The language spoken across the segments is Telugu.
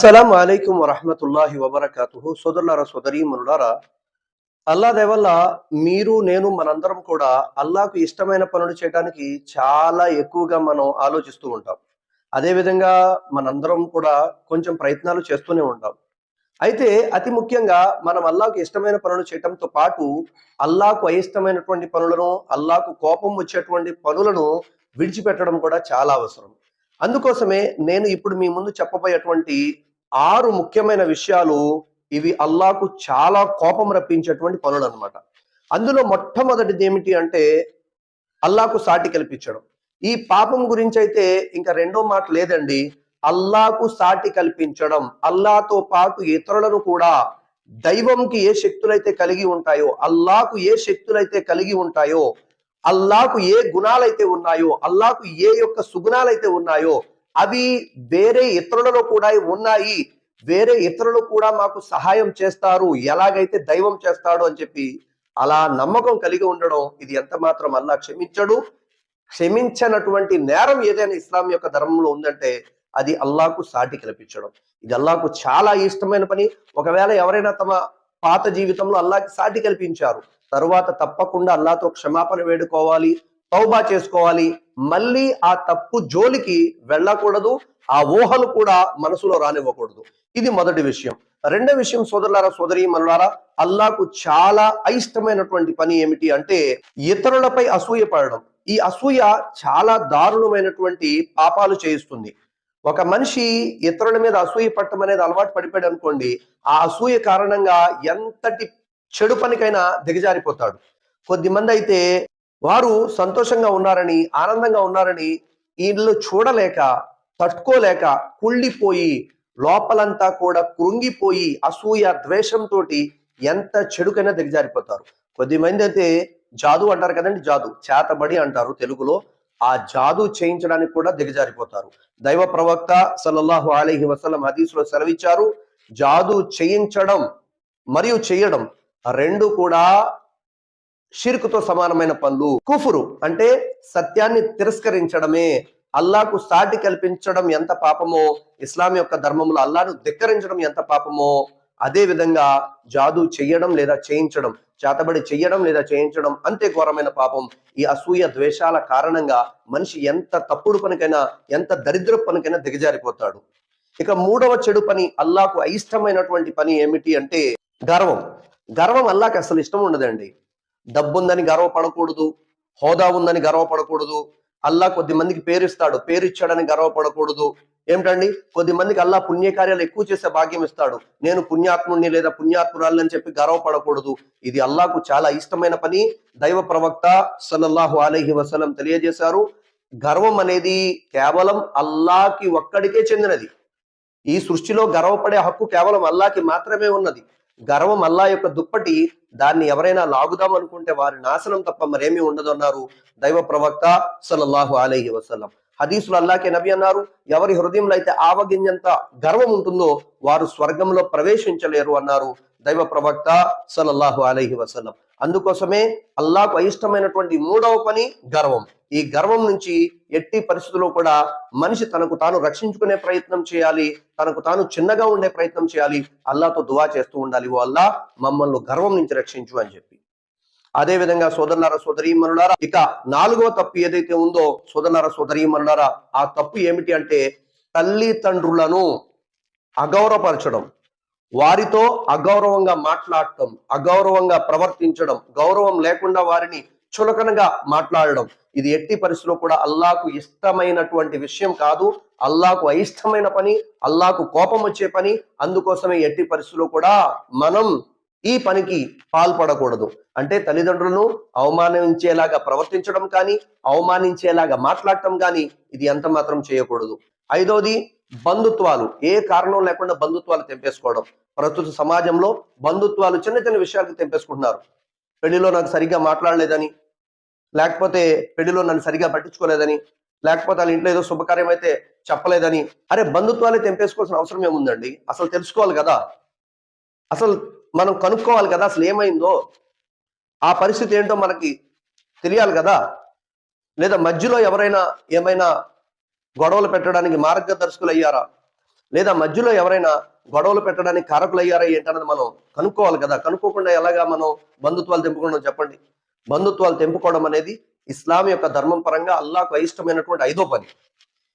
అస్సలం అయికం వరహమతుల్లాహి వబర్కాతు సోదరులారా సోదరీమనులారా అల్లా దేవల్ల మీరు నేను మనందరం కూడా అల్లాకు ఇష్టమైన పనులు చేయడానికి చాలా ఎక్కువగా మనం ఆలోచిస్తూ ఉంటాం. అదేవిధంగా మనందరం కూడా కొంచెం ప్రయత్నాలు చేస్తూనే ఉంటాం. అయితే అతి ముఖ్యంగా మనం అల్లాకు ఇష్టమైన పనులు చేయటంతో పాటు అల్లాకు అయిష్టమైనటువంటి పనులను అల్లాకు కోపం వచ్చేటువంటి పనులను విడిచిపెట్టడం కూడా చాలా అవసరం. అందుకోసమే నేను ఇప్పుడు మీ ముందు చెప్పబోయేటువంటి ఆరు ముఖ్యమైన విషయాలు ఇవి అల్లాకు చాలా కోపం రప్పించేటువంటి పనులు అనమాట అందులో మొట్టమొదటిది ఏమిటి అంటే అల్లాకు సాటి కల్పించడం. ఈ పాపం గురించి అయితే ఇంకా రెండో మాట లేదండి. అల్లాకు సాటి కల్పించడం. అల్లాతో పాటు ఇతరులను కూడా దైవంకి ఏ శక్తులైతే కలిగి ఉంటాయో అల్లాకు ఏ శక్తులైతే కలిగి ఉంటాయో అల్లాకు ఏ గుణాలైతే ఉన్నాయో అల్లాకు ఏ యొక్క సుగుణాలైతే ఉన్నాయో అవి వేరే ఇతరులలో కూడా ఉన్నాయి. వేరే ఇతరులు కూడా మాకు సహాయం చేస్తారు. ఎలాగైతే దైవం చేస్తాడు అని చెప్పి అలా నమ్మకం కలిగి ఉండడం ఇది ఎంత మాత్రం అల్లా క్షమించడు. క్షమించనటువంటి నేరం ఏదైనా ఇస్లాం యొక్క ధర్మంలో ఉందంటే అది అల్లాకు సాటి కల్పించడం. ఇది అల్లాకు చాలా ఇష్టమైన పని. ఒకవేళ ఎవరైనా తమ పాత జీవితంలో అల్లాకి సాటి కల్పించారు. తరువాత తప్పకుండా అల్లాతో క్షమాపణ వేడుకోవాలి తౌబా చేసుకోవాలి మళ్ళీ ఆ తప్పు జోలికి వెళ్ళకూడదు ఆ ఊహలు కూడా మనసులో రానివ్వకూడదు. ఇది మొదటి విషయం. రెండో విషయం సోదరులారా సోదరి మనులారా అల్లాకు చాలా అయిష్టమైనటువంటి పని ఏమిటి అంటే ఇతరులపై అసూయ పడడం. ఈ అసూయ చాలా దారుణమైనటువంటి పాపాలు చేయిస్తుంది. ఒక మనిషి ఇతరుల మీద అసూయ పట్టడం అనేది అలవాటు పడిపోయాడు అనుకోండి ఆ అసూయ కారణంగా ఎంతటి చెడు పనికైనా దిగజారిపోతాడు. కొద్దిమంది అయితే వారు సంతోషంగా ఉన్నారని ఆనందంగా ఉన్నారని వీళ్ళు చూడలేక తట్టుకోలేక కుళ్ళిపోయి లోపలంతా కూడా కృంగిపోయి అసూయ ద్వేషంతో ఎంత చెడుకైనా దిగజారిపోతారు. కొద్దిమంది అయితే జాదు అంటారు కదండి జాదు. చేతబడి అంటారు తెలుగులో. ఆ జాదు చేయించడానికి కూడా దిగజారిపోతారు. దైవ ప్రవక్త సల్లల్లాహు అలీహి వసలం హదీసులో సెలవిచ్చారు జాదు చేయించడం మరియు చేయడం రెండు కూడా షిర్కుతో సమానమైన పనులు. కుఫురు అంటే సత్యాన్ని తిరస్కరించడమే. అల్లాకు సాటి కల్పించడం ఎంత పాపమో ఇస్లాం యొక్క ధర్మంలో అల్లాను ధిక్కరించడం ఎంత పాపమో అదే విధంగా జాదు చెయ్యడం లేదా చేయించడం చేతబడి చెయ్యడం లేదా చేయించడం అంతే ఘోరమైన పాపం. ఈ అసూయ ద్వేషాల కారణంగా మనిషి ఎంత తప్పుడు పనికైనా ఎంత దరిద్ర పనికైనా దిగజారిపోతాడు. ఇక మూడవ చెడు పని అల్లాకు అయిష్టమైనటువంటి పని ఏమిటి అంటే గర్వం. గర్వం అల్లాకి అసలు ఇష్టం ఉండదండి. డబ్బుందని గర్వపడకూడదు హోదా ఉందని గర్వపడకూడదు అల్లా కొద్ది మందికి పేరు ఇస్తాడు పేరు ఇచ్చాడని గర్వపడకూడదు. ఏమిటండి? కొద్ది మందికి అల్లా పుణ్యకార్యాలు ఎక్కువ చేసే భాగ్యం ఇస్తాడు. నేను పుణ్యాత్ముడిని లేదా పుణ్యాత్మురాలని అని చెప్పి గర్వపడకూడదు. ఇది అల్లాకు చాలా ఇష్టమైన పని. దైవ ప్రవక్త సల్లల్లాహు అలహి వసలం తెలియజేశారు. గర్వం అనేది కేవలం అల్లాకి ఒక్కడికే చెందినది. ఈ సృష్టిలో గర్వపడే హక్కు కేవలం అల్లాకి మాత్రమే ఉన్నది. గర్వం అల్లా యొక్క దుప్పటి దాన్ని ఎవరైనా లాగుదాం అనుకుంటే వారి నాశనం తప్ప మరేమీ ఉండదు అన్నారు దైవ ప్రవక్త సలల్లాహు అలహి వసలం హదీసులు అల్లాకే నబి అన్నారు ఎవరి హృదయంలో అయితే ఆవగింజంత గర్వం ఉంటుందో వారు స్వర్గంలో ప్రవేశించలేరు అన్నారు. దైవ ప్రవక్త సలల్లాహు అలైహి వసలం అందుకోసమే అల్లాకు అయిష్టమైనటువంటి మూడవ పని గర్వం. ఈ గర్వం నుంచి ఎట్టి పరిస్థితుల్లో కూడా మనిషి తనకు తాను రక్షించుకునే ప్రయత్నం చేయాలి తనకు తాను చిన్నగా ఉండే ప్రయత్నం చేయాలి అల్లాతో దువా చేస్తూ ఉండాలి. ఓ అల్లా మమ్మల్ని గర్వం నుంచి రక్షించు అని చెప్పి. అదే విధంగా సోదరులారా సోదరీమనులారా ఇక నాలుగవ తప్పు ఏదైతే ఉందో సోదరులారా సోదరీమనులారా ఆ తప్పు ఏమిటి అంటే తల్లిదండ్రులను అగౌరవపరచడం. వారితో అగౌరవంగా మాట్లాడటం అగౌరవంగా ప్రవర్తించడం గౌరవం లేకుండా వారిని చులకనగా మాట్లాడడం. ఇది ఎట్టి పరిస్థితిలో కూడా అల్లాకు ఇష్టమైనటువంటి విషయం కాదు. అల్లాకు అయిష్టమైన పని అల్లాకు కోపం వచ్చే పని. అందుకోసమే ఎట్టి పరిస్థితిలో కూడా మనం ఈ పనికి పాల్పడకూడదు. అంటే తల్లిదండ్రులను అవమానించేలాగా ప్రవర్తించడం కానీ అవమానించేలాగా మాట్లాడటం కానీ ఇది ఎంత మాత్రం చేయకూడదు. ఐదోది బంధుత్వాలు. ఏ కారణం లేకుండా బంధుత్వాలు తెంపేసుకోవడం. ప్రస్తుత సమాజంలో బంధుత్వాలు చిన్న చిన్న విషయాలకు తెంపేసుకుంటున్నారు. పెళ్ళిలో నాకు సరిగ్గా మాట్లాడలేదని లేకపోతే పెళ్ళిలో నన్ను సరిగ్గా పట్టించుకోలేదని లేకపోతే వాళ్ళ ఇంట్లో ఏదో శుభకార్యం అయితే చెప్పలేదని. అరే బంధుత్వాలే తెంపేసుకోవాల్సిన అవసరం ఏముందండి? అసలు తెలుసుకోవాలి కదా. అసలు మనం కనుక్కోవాలి కదా అసలు ఏమైందో. ఆ పరిస్థితి ఏంటో మనకి తెలియాలి కదా. లేదా మధ్యలో ఎవరైనా ఏమైనా గొడవలు పెట్టడానికి మార్గదర్శకులు అయ్యారా లేదా మధ్యలో ఎవరైనా గొడవలు పెట్టడానికి కారకులు అయ్యారా ఏంటన్నది మనం కనుక్కోవాలి కదా. కనుక్కోకుండా ఎలాగా మనం బంధుత్వాలు తెంపుకోవడం చెప్పండి. బంధుత్వాలు తెంపుకోవడం అనేది ఇస్లాం యొక్క ధర్మం పరంగా అల్లాకు అయిష్టమైనటువంటి ఐదో పని.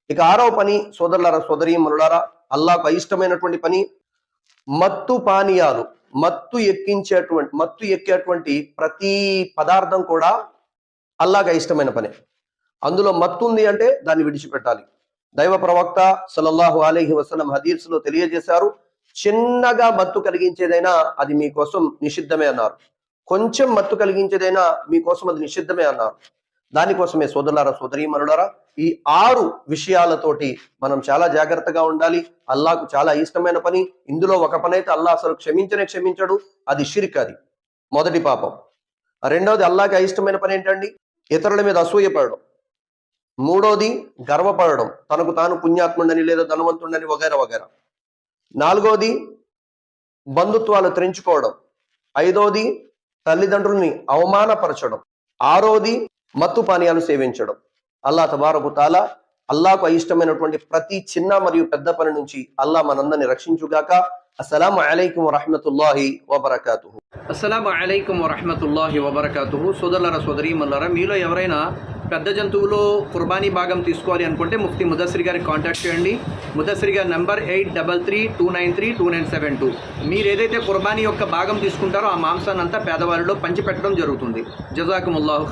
ఇక ఆరవ పని సోదరులారా సోదరి మనులారా అల్లాకు అయిష్టమైనటువంటి పని మత్తు పానీయాలు మత్తు ఎక్కించేటువంటి మత్తు ఎక్కేటువంటి ప్రతి పదార్థం కూడా అల్లాగా ఇష్టమైన పని. అందులో మత్తు ఉంది అంటే దాన్ని విడిచిపెట్టాలి. దైవ ప్రవక్త సలల్లాహు అలైహి వసలం హదీస్లో తెలియజేశారు చిన్నగా మత్తు కలిగించేదైనా అది మీకోసం నిషిద్ధమే అన్నారు. కొంచెం మత్తు కలిగించేదైనా మీకోసం అది నిషిద్ధమే అన్నారు. దానికోసమే సోదరులారా సోదరీమనులారా ఈ ఆరు విషయాలతోటి మనం చాలా జాగ్రత్తగా ఉండాలి. అల్లాకు చాలా ఇష్టమైన పని. ఇందులో ఒక పని అయితే అల్లా అసలు క్షమించనే క్షమించడు. అది షిరిక్ అది. మొదటి పాపం. రెండవది అల్లాకి అయిష్టమైన పని ఏంటండి? ఇతరుల మీద అసూయపడడం మూడోది గర్వపడడం. తనకు తాను పుణ్యాత్ముడని లేదా ధనవంతుడని వగైరా వగైరా. నాలుగోది బంధుత్వాలు తెంచుకోవడం ఐదోది తల్లిదండ్రుల్ని అవమానపరచడం. ఆరోది మత్తు పానీయాలు సేవించడం. అల్లా తబారకు తాలా అల్లాకు అయిష్టమైనటువంటి ప్రతి చిన్న మరియు పెద్ద పని నుంచి అల్లా మనందరిని రక్షించుగాక. అస్సలం అలైకుం వరహమతుల్లాహి వబర్కాతు అస్సలం అలైకుం వరహమతుల్లాహి వబర్కాతు సోదరులరా సోదరీమల్లారా మీలో ఎవరైనా పెద్ద జంతువులో కుర్బానీ భాగం తీసుకోవాలి అనుకుంటే ముఫ్తి ముదస్సిరి గారికి కాంటాక్ట్ చేయండి. ముదస్సిరి గారి number eight double three two nine three two nine seven two. మీరు ఏదైతే కుర్బానీ యొక్క భాగం తీసుకుంటారో ఆ మాంసాన్ని అంతా పేదవారిలో పంచిపెట్టడం జరుగుతుంది. జజాకుముల్లాహు